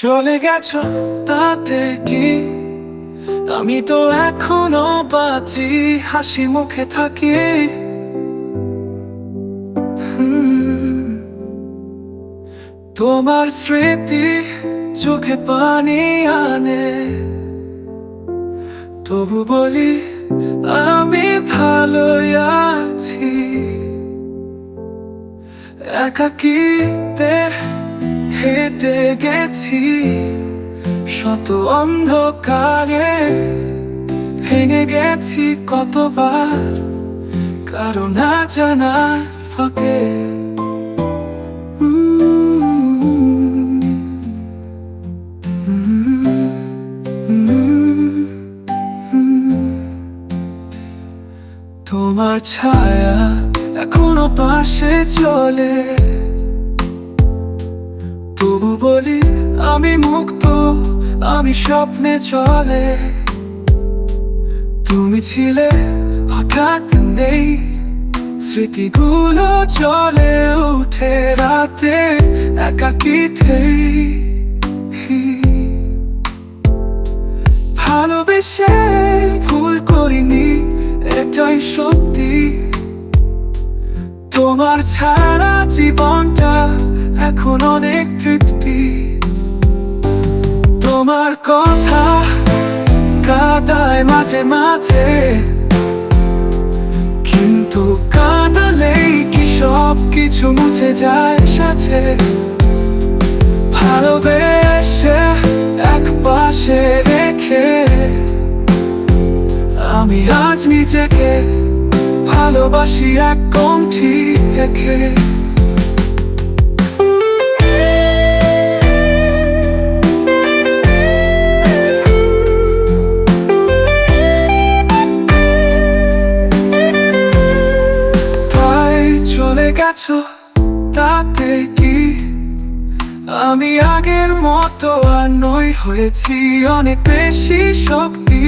চলে গেছো তাতে কি? আমি তো এখনও বাঁচি, হাসি মুখে থাকি। তোমার স্মৃতি চোখে পানি আনে। তবু বলি, আমি ভালো আছি। একাকিতে হেঁটে গেছি, শত অন্ধকারে ভেঙে গেছি কতবার কারও না জানা ফাঁকে। তোমার ছায়া এখনও পাশে চলে। তবু বলি, আমি মুক্ত, আমি স্বপ্নে চলে। তুমি ছিলে, হঠাৎ নেই, স্মৃতিগুলো চলে উঠে রাতে একাকিতেই ভালোবেসে ভুল করিনি, এটাই সত্যি। তোমার ছাড়া জীবনটা এখন অনেক তৃপ্তি। তোমার কথা কাদায় মাঝে মাঝে, কিন্তু কাঁদালেই কি সব কিছু মুছে যায় সাথে। ভালোবেসে এক পাশে রেখে আমি আজ নিজেকে ভালোবাসি এক কণ্ঠি থেকে তাই চলে গেছো তাতে কি? আমি আগের মতো আর নই হয়েছি অনেক বেশি শক্তি।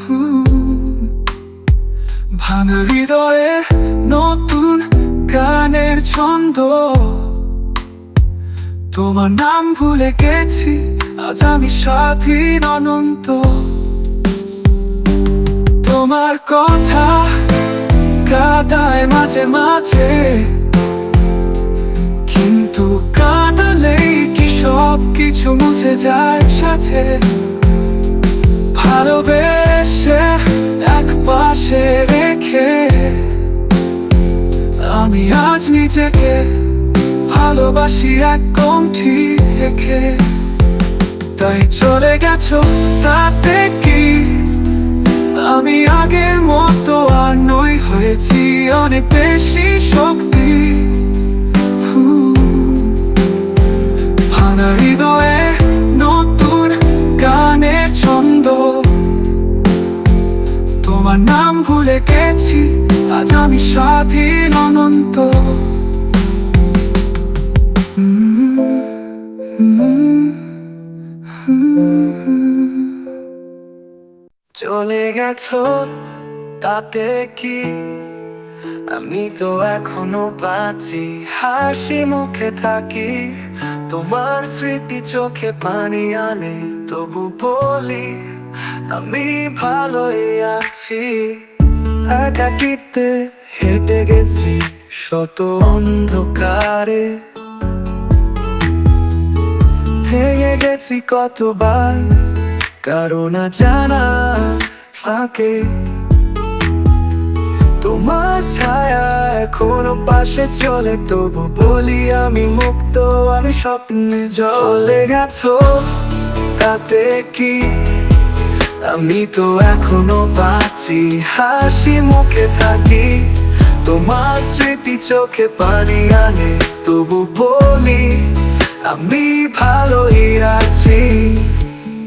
হুম। ভাঙা হৃদয়ে নতুন গানের ছন্দ। তোমার নাম ভুলে গেছি, আজ আমি স্বাধীন অনন্ত। তোমার কথা কাদায় মাঝে মাঝে, কিন্তু কাঁদালেই কি সব কিছু মুছে যায় সাথে। ভালোবেসে এক আমি আজ নিজেকে ভালোবাসি এক কণ্ঠি থেকে তাই চলে গেছো তাতে কি? আমি আগের মতো আর নই হয়েছি অনেক বেশি শক্তি। হৃদয়ে নতুন গানের ছন্দ। তোমার নাম ভুলে গেছি আজ আমি স্বাধীন, অনন্ত। চলে গেছো তাতে কি? আমি তো এখনও বাঁচি, হাসি মুখে থাকি। তোমার স্মৃতি চোখে পানি আনে, তবু বলি, আমি ভালোই আছি। একাকিতে হেঁটে গেছি শত অন্ধকারে। ভেঙে গেছি কতবার, কারণ জানা ফাঁকে। তোমার ছায়া এখনও পাশে চলে, তবু বলি আমি মুক্ত, আমি স্বপ্নে জলে গেছো তাতে কি আমি তো এখনও বাঁচি, হাসি মুখে থাকি। তোমার স্মৃতি চোখে পানি আনে, তবু বলি, আমি ভালোই আছি।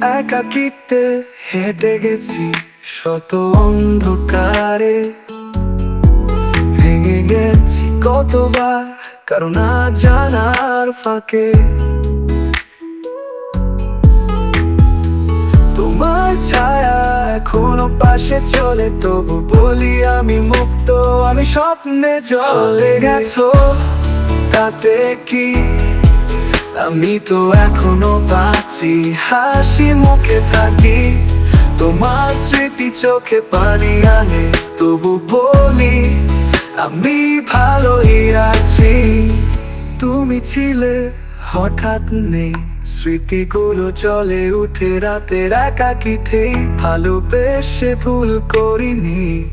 একাকিতে হেঁটে গেছি, শত অন্ধকারে। ভেঙে গেছি কতবার, কারণ জানার ফাঁকে। ছায়া এখনও পাশে চলে, তবু বলি আমি মুক্ত, আমি স্বপ্নে চলে গেছো। তাতে কি? আমি তো এখনও বাঁচি, হাসি মুখে থাকি। তোমার স্মৃতি চোখে পানি আনে, তবু বলি আমি ভালোই আছি। তুমি ছিলে হঠাৎ নেই। স্মৃতিগুলো চলে উঠে রাতের একাকিতে ভালোবেসে ভুল করিনি।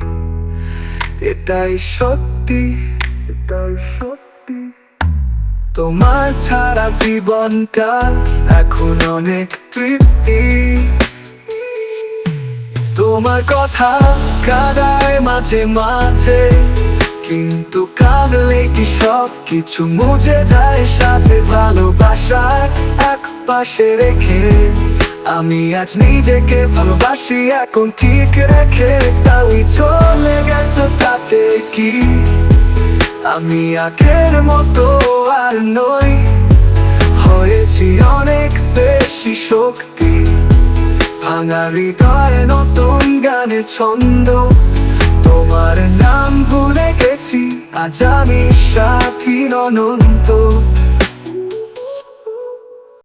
এটাই সত্যি। এটাই সত্যি। তোমার ছাড়া জীবনটা এখন অনেক তৃপ্তি। তোমার কথা কাদায় মাঝে মাঝে কিন্তু কাঁদলে কি সব কিছু মুছে যায় সাথে ভালোবাসার এক পাশে রেখে? আমি আজ নিজেকে ভালোবাসি, এখন ঠিক রেখে। তাই চলে গেছো তাতে কি? আমি আগের মতো আর নই। হয়েছি অনেক বেশি শক্তি। ভাঙা হৃদয়ে নতুন গানে ছন্দ। তোমার নাম ভুলে গেছি। আজ আমি সাথী ননন্ত